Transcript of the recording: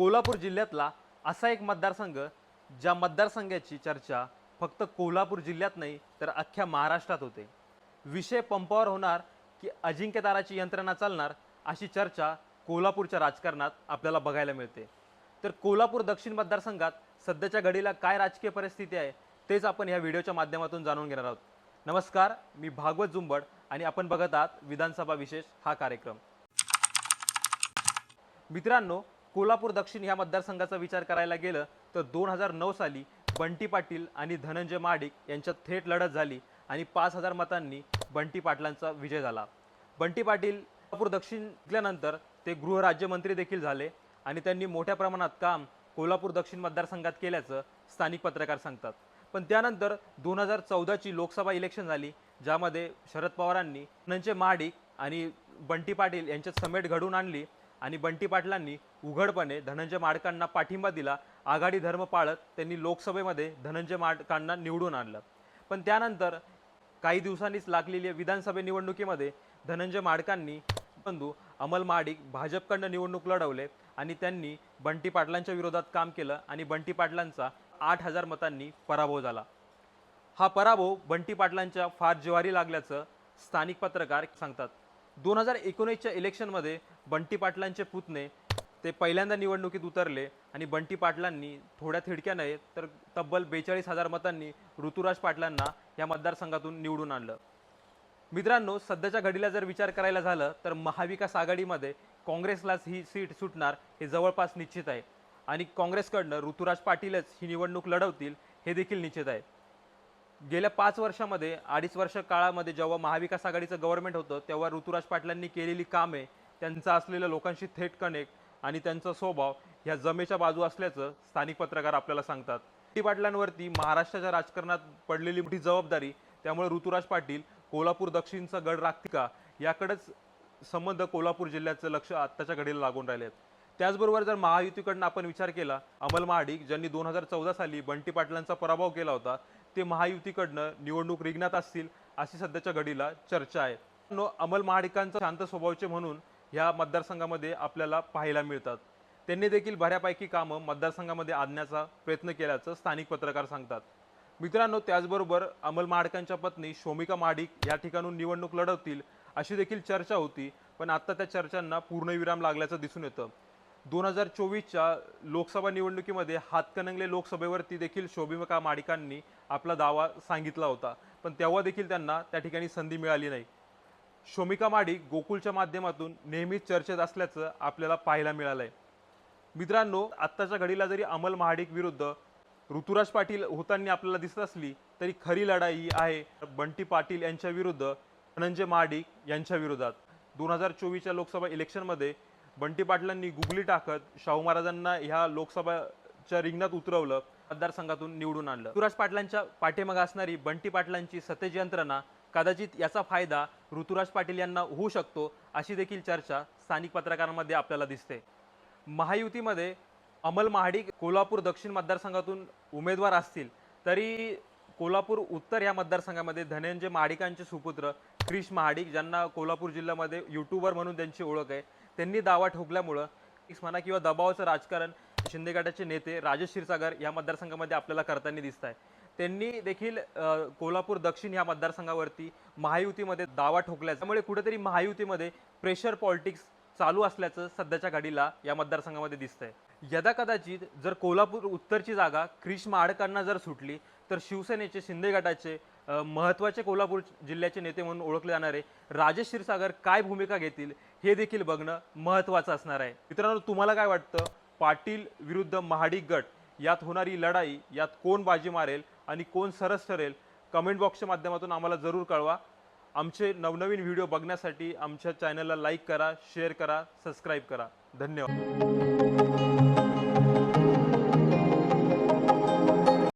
कोल्हापूर जिल्ह्यातला असा एक मतदारसंघ ज्या मतदारसंघाची चर्चा फक्त कोल्हापूर जिल्ह्यात नाही तर अख्ख्या महाराष्ट्रात होते. विषय पंपावर होणार की अजिंक्यताराची यंत्रणा चालणार अशी चर्चा कोल्हापूरच्या राजकारणात आपल्याला बघायला मिळते. तर कोल्हापूर दक्षिण मतदारसंघात सध्याच्या घडीला काय राजकीय परिस्थिती आहे तेच आपण ह्या व्हिडिओच्या माध्यमातून जाणून घेणार आहोत. नमस्कार मी भागवत जुंबड आणि आपण बघत आहात विधानसभा विशेष हा कार्यक्रम. मित्रांनो कोल्हापूर दक्षिण ह्या मतदारसंघाचा विचार करायला गेलं तर दोन हजार नऊ साली बंटी पाटील आणि धनंजय माडिक यांच्यात थेट लढत झाली आणि पाच हजार मतांनी बंटी पाटलांचा विजय झाला. बंटी पाटील कोल्हापूर दक्षिण जिंकल्यानंतर ते गृहराज्यमंत्री देखील झाले आणि त्यांनी मोठ्या प्रमाणात काम कोल्हापूर दक्षिण मतदारसंघात केल्याचं स्थानिक पत्रकार सांगतात. पण त्यानंतर दोन हजार चौदाची लोकसभा इलेक्शन झाली ज्यामध्ये शरद पवारांनी धनंजय माडिक आणि बंटी पाटील यांच्यात समेट घडवून आणली आणि बंटी पाटलांनी उघडपणे धनंजय माडकांना पाठिंबा दिला. आघाडी धर्म पाळत त्यांनी लोकसभेमध्ये धनंजय माडकांना निवडून आणलं. पण त्यानंतर काही दिवसांनीच लागलेल्या विधानसभा निवडणुकीमध्ये धनंजय माडकांनी बंधू अमल माडिक भाजपकडनं निवडणूक लढवले आणि त्यांनी बंटी पाटलांच्या विरोधात काम केलं आणि बंटी पाटलांचा आठ हजार मतांनी पराभव झाला. हा पराभव बंटी पाटलांच्या फार जिवारी लागल्याचं स्थानिक पत्रकार सांगतात. दोन हजार एकोणीसच्या इलेक्शनमध्ये बंटी पाटलांचे पुतणे ते पहिल्यांदा निवडणुकीत उतरले आणि बंटी पाटलांनी थोड्या थिडक्या नव्हे तर तब्बल बेचाळीस हजार मतांनी ऋतुराज पाटलांना या मतदारसंघातून निवडून आणलं. मित्रांनो सध्याच्या घडीला जर विचार करायला झालं तर महाविकास आघाडीमध्ये काँग्रेसलाच ही सीट सुटणार हे जवळपास निश्चित आहे. आणि काँग्रेसकडनं ऋतुराज पाटीलच ही निवडणूक लढवतील हे देखील निश्चित आहे. गेल्या पाच वर्षामध्ये अडीच वर्ष काळामध्ये जेव्हा महाविकास आघाडीचं गव्हर्नमेंट होतं तेव्हा ऋतुराज पाटलांनी केलेली कामे त्यांचा असलेल्या लोकांशी थेट कनेक्ट आणि त्यांचा स्वभाव ह्या जमेच्या बाजू असल्याचं स्थानिक पत्रकार आपल्याला सांगतात. टी पाटलांवरती महाराष्ट्राच्या राजकारणात पडलेली मोठी जबाबदारी त्यामुळे ऋतुराज पाटील कोल्हापूर दक्षिणचा गड राखतील का याकडेच संबंध कोल्हापूर जिल्ह्याचं लक्ष आत्ताच्या घडीला लागून राहिले आहेत त्याचबरोबर जर महायुतीकडनं आपण विचार केला अमल महाडिक ज्यांनी दोन हजार चौदा साली बंटी पाटलांचा पराभव केला होता ते महायुतीकडनं निवडणूक रिंगणात असतील अशी सध्याच्या घडीला चर्चा आहे. नो अमल महाडिकांचा शांत स्वभावचे म्हणून ह्या मतदारसंघामध्ये आपल्याला पाहायला मिळतात. त्यांनी देखील बऱ्यापैकी कामं मतदारसंघामध्ये आणण्याचा प्रयत्न केल्याचं स्थानिक पत्रकार सांगतात. मित्रांनो त्याचबरोबर अमल महाडिकांच्या पत्नी शोमिका महाडिक या ठिकाणून निवडणूक लढवतील अशी देखील चर्चा होती पण आत्ता त्या चर्चांना पूर्णविराम लागल्याचं दिसून येतं. दोन हजार चोवीसच्या लोकसभा निवडणुकीमध्ये हातकणंगले लोकसभेवरती देखील शोभिका माडिकांनी आपला दावा सांगितला होता. पण तेव्हा देखील त्यांना त्या ठिकाणी संधी मिळाली नाही. शोमिका माडिक गोकुळच्या माध्यमातून नेहमीच चर्चेत असल्याचं आपल्याला पाहायला मिळालंय. मित्रांनो आत्ताच्या घडीला जरी अमल महाडिक विरुद्ध ऋतुराज पाटील होताना आपल्याला दिसत असली तरी खरी लढाई ही आहे बंटी पाटील यांच्या विरुद्ध धनंजय महाडिक यांच्या विरोधात. दोन हजार चोवीसच्या लोकसभा इलेक्शनमध्ये बंटी पाटलांनी गुगली टाकत शाहू महाराजांना ह्या लोकसभाच्या रिंगणात उतरवलं मतदारसंघातून निवडून आणलं. ऋतुराज पाटलांच्या पाठीमागे असणारी बंटी पाटलांची सतेज यंत्रणा कदाचित याचा फायदा ऋतुराज पाटील यांना होऊ शकतो अशी देखील चर्चा स्थानिक पत्रकारांमध्ये आपल्याला दिसते. महायुतीमध्ये अमल महाडिक कोल्हापूर दक्षिण मतदारसंघातून उमेदवार असतील तरी कोल्हापूर उत्तर या मतदारसंघामध्ये धनंजय महाडिकांचे सुपुत्र क्रिश महाडिक ज्यांना कोल्हापूर जिल्ह्यामध्ये युट्यूबर म्हणून त्यांची ओळख आहे त्यांनी दावा ठोकल्यामुळं म्हणा किंवा दबावाचं राजकारण शिंदे गटाचे नेते राजेश क्षीरसागर या मतदारसंघामध्ये आपल्याला करताना दिसत आहे त्यांनी देखील कोल्हापूर दक्षिण या मतदारसंघावरती महायुतीमध्ये दावा ठोकला त्यामुळे कुठेतरी महायुतीमध्ये प्रेशर पॉलिटिक्स चालू असल्याचं सध्याच्या घडीला या मतदारसंघामध्ये दिसतंय. यदा कदाचित जर कोल्हापूर उत्तरची जागा क्रिश महाडकांना जर सुटली तर शिवसेनेचे शिंदे गटाचे महत्त्वाचे कोल्हापूर जिल्ह्याचे नेते म्हणून ओळखले जाणारे राजेश क्षीरसागर काय भूमिका घेतील हे देखील बघणं महत्त्वाचं असणार आहे. मित्रांनो तुम्हाला काय वाटतं? पाटील विरुद्ध महाडिक गट यात होणारी लढाई यात कोण बाजी मारेल आणि कोण सरस ठरेल? कमेंट बॉक्सच्या माध्यमातून आम्हाला जरूर कळवा. आमचे नवनवीन व्हिडिओ बघण्यासाठी आमच्या चॅनलला लाईक करा शेअर करा सबस्क्राईब करा. धन्यवाद.